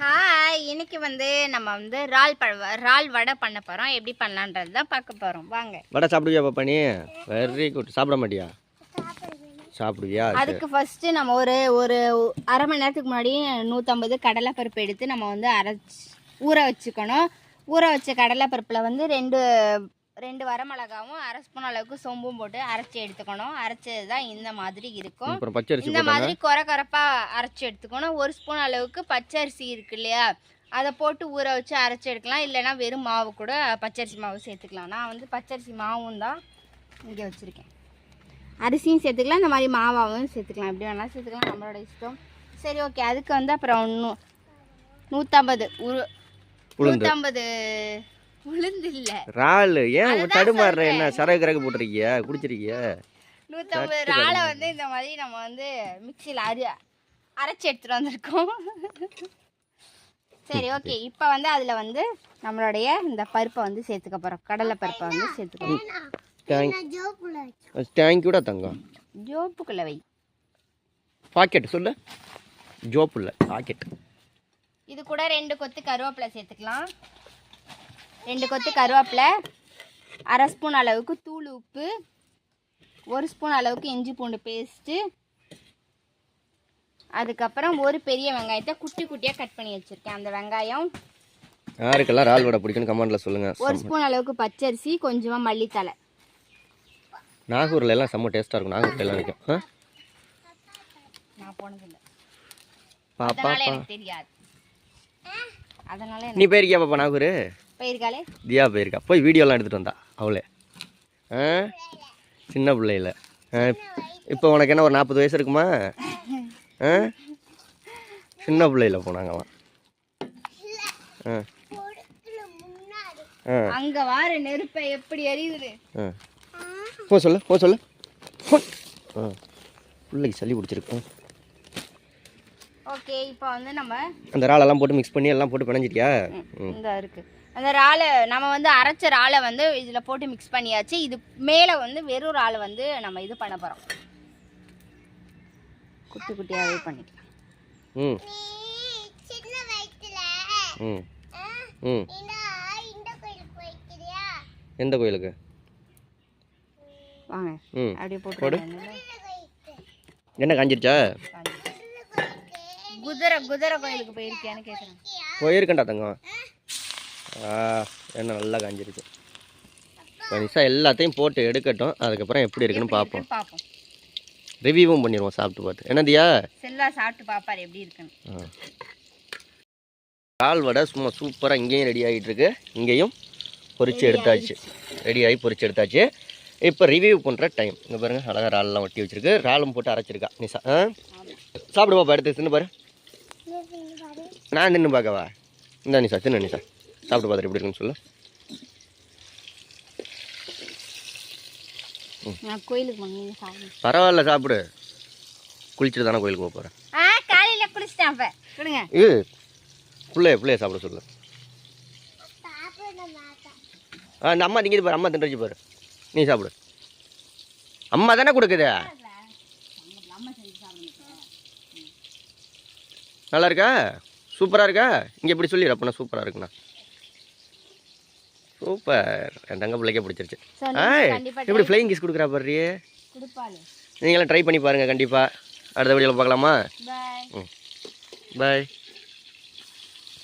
Hi இன்னைக்கு வந்து நம்ம வந்து இறால் பழ இறால் வடை பண்ண போகிறோம் எப்படி பண்ணலான்றது தான் பார்க்க போகிறோம் வாங்க. வடை சாப்பிடுவியா பாப்பா நீ? வெரி குட் சாப்பிட மாட்டியா? சாப்பிடுவியா. அதுக்கு ஃபஸ்ட்டு நம்ம ஒரு ஒரு அரை மணி நேரத்துக்கு முன்னாடி நூற்றம்பது கடலைப்பருப்பு எடுத்து நம்ம வந்து அரைச்சி ஊற வச்சுக்கணும். ஊற வச்ச கடலைப்பருப்பில் வந்து ரெண்டு ரெண்டு வரமிளகாவும் அரை ஸ்பூன் அளவுக்கு சொம்பும் போட்டு அரைச்சி எடுத்துக்கணும். அரைச்சது தான் இந்த மாதிரி இருக்கும். இந்த மாதிரி குறை குறைப்பாக அரைச்சி எடுத்துக்கணும். ஒரு ஸ்பூன் அளவுக்கு பச்சரிசி இருக்கு இல்லையா? அதை போட்டு ஊற வச்சு அரைச்சி எடுக்கலாம். இல்லைன்னா வெறும் மாவு கூட பச்சரிசி மாவு சேர்த்துக்கலாம். நான் வந்து பச்சரிசி மாவும் தான் இங்கே வச்சுருக்கேன். அரிசியும் சேர்த்துக்கலாம். இந்த மாதிரி மாவாவும் சேர்த்துக்கலாம். எப்படி வேணாலும் சேர்த்துக்கலாம். நம்மளோட இஷ்டம். சரி ஓகே. அதுக்கு வந்து அப்புறம் நூ நூற்றம்பது உரு நூற்றம்பது உளுந்து இல்லை இறால். ஏன் தடுமாறுற. என்ன? சரகு கரகு போட்டிருக்கிய? குடிச்சிருக்கிய? நூற்றம்பது கரும்பு. வந்து இந்த மாதிரி நம்ம வந்து மிக்சியில் அரி அரைச்சி எடுத்துகிட்டு வந்திருக்கோம். சரி ஓகே. இப்போ வந்து அதில் வந்து நம்மளுடைய இந்த பருப்பை வந்து சேர்த்துக்க போகிறோம் கடலை பருப்பை வந்து சேர்த்துக்கணும் தேங்க் தேங்க்யூடா தங்கம். ஜோப்புக்குள்ள வை. பாக்கெட் சொல்லு. ஜோப்புல பாக்கெட் இது கூட ரெண்டு கொத்து கருவேப்பிலை சேர்த்துக்கலாம். ரெண்டு கொத்து கருவேப்பிலை அரை ஸ்பூன் அளவுக்கு தூள் உப்பு ஒரு ஸ்பூன் அளவுக்கு இஞ்சி பூண்டு பேஸ்ட்டு அதுக்கப்புறம் ஒரு பெரிய வெங்காயத்தை குட்டி குட்டியாக கட் பண்ணி வச்சுருக்கேன். அந்த வெங்காயம் யாருக்கெல்லாம் இறால் வடை பிடிக்கும்னு கமெண்ட்ல சொல்லுங்க. ஒரு ஸ்பூன் அளவுக்கு பச்சரிசி கொஞ்சமாக மல்லித்தலை நாகூர்ல எல்லாம் செம்ம டேஸ்டா இருக்கும். நாகூர்ல எல்லாம் ஆ? நான் போனதில்லை. பாப்பா தெரியாது. அதனால நீ போயிருக்கியா பாப்பா நாகூர்? போயிருக்காளே? தியா போயிருக்கா. போய் வீடியோலாம் எடுத்துட்டு வந்தா அவளே. ஆ? சின்ன பிள்ளையில. இப்போ உனக்கு என்ன ஒரு நாற்பது வயசு இருக்குமா? ஆ? சின்ன பிள்ளையில போனாங்களாம் ஆ. அங்க வார நெருப்பை எப்படி எரியுது போ சொல்லு போ சொல்லு. பிள்ளைக்கு சளி பிடிச்சிருக்கு. ஓகே இப்போ வந்து நம்ம அந்த இறாலெல்லாம் போட்டு மிக்ஸ் பண்ணி எல்லாம் போட்டு பிணைஞ்சிட்டியா? ம் இந்த இருக்கு. அந்த இறாலை நம்ம வந்து அரைச்ச இறாலை வந்து இதில் போட்டு மிக்ஸ் பண்ணியாச்சு. இது மேலே வந்து வெறும் இறாலை வந்து நம்ம இது பண்ண போகிறோம் குட்டி குட்டியாகவே பண்ணிக்கலாம் ம். ம். ம். எந்த கோயிலுக்கு? வாங்க. ம். அப்படியே போடு. போட்டு என்ன காஞ்சிருச்சா? குதிரை குதிரை கோயிலுக்கு போயிருக்கியான்னு கேட்குறேன் போயிருக்கேன்டா தங்கம். என்ன நல்லா காஞ்சிருக்கு நிஷா எல்லாத்தையும் போட்டு எடுக்கட்டும். அதுக்கப்புறம் எப்படி இருக்குன்னு பார்ப்போம். பார்ப்போம். ரிவ்யூவும் பண்ணிடுவோம் சாப்பிட்டு பார்த்து. என்னதியா செல்வா சாப்பிட்டு பார்ப்பாரு எப்படி இருக்குன்னு. இறால் வடை சும்மா சூப்பராக இங்கேயும் ரெடி ஆகிட்டு இருக்கு இங்கேயும் பொரிச்சு எடுத்தாச்சு. ரெடி ஆகி பொரிச்சு எடுத்தாச்சு. இப்போ ரிவ்யூ பண்ணுற டைம் இங்கே பாருங்க அழகாக இறால்லாம் ஒட்டி வச்சிருக்கு. இறாலும் போட்டு அரைச்சிருக்கா நிஷா. ஆ? சாப்பிடு பாப்பா எடுத்து தின்னு பாரு. நான் தின்னு பார்க்கவா? இந்த நிஷா தின்னு நிஷா சாப்பிட்டு பார்த்துட்டு எப்படி இருக்குன்னு சொல்லு. பரவாயில்ல சாப்பிடு. குளிச்சுட்டு தானே கோயிலுக்கு போக போகிறேன் காலையில் குளிச்சிட்டேன் அப்போ. கொடுங்க. இது பிள்ளைய பிள்ளைய சாப்பிட சொல்லு. ஆ இந்த அம்மா திங்கிது பாரு அம்மா திண்டு பாரு. நீ சாப்பிடு. அம்மா தானே கொடுக்குது? நல்லா இருக்கா சூப்பராக இருக்கா? இங்கே எப்படி சொல்லிடு அப்போ சூப்பராக இருக்குண்ணா சூப்பர். என் தங்க பிள்ளைக்கே பிடிச்சிருச்சு. ஆய் எப்படி ஃப்ளைங் கிஸ் கொடுக்குறா பாரு. நீங்களும் ட்ரை பண்ணி பாருங்கள் கண்டிப்பாக அடுத்த வீடியோவில் பார்க்கலாமா? ம். பாய்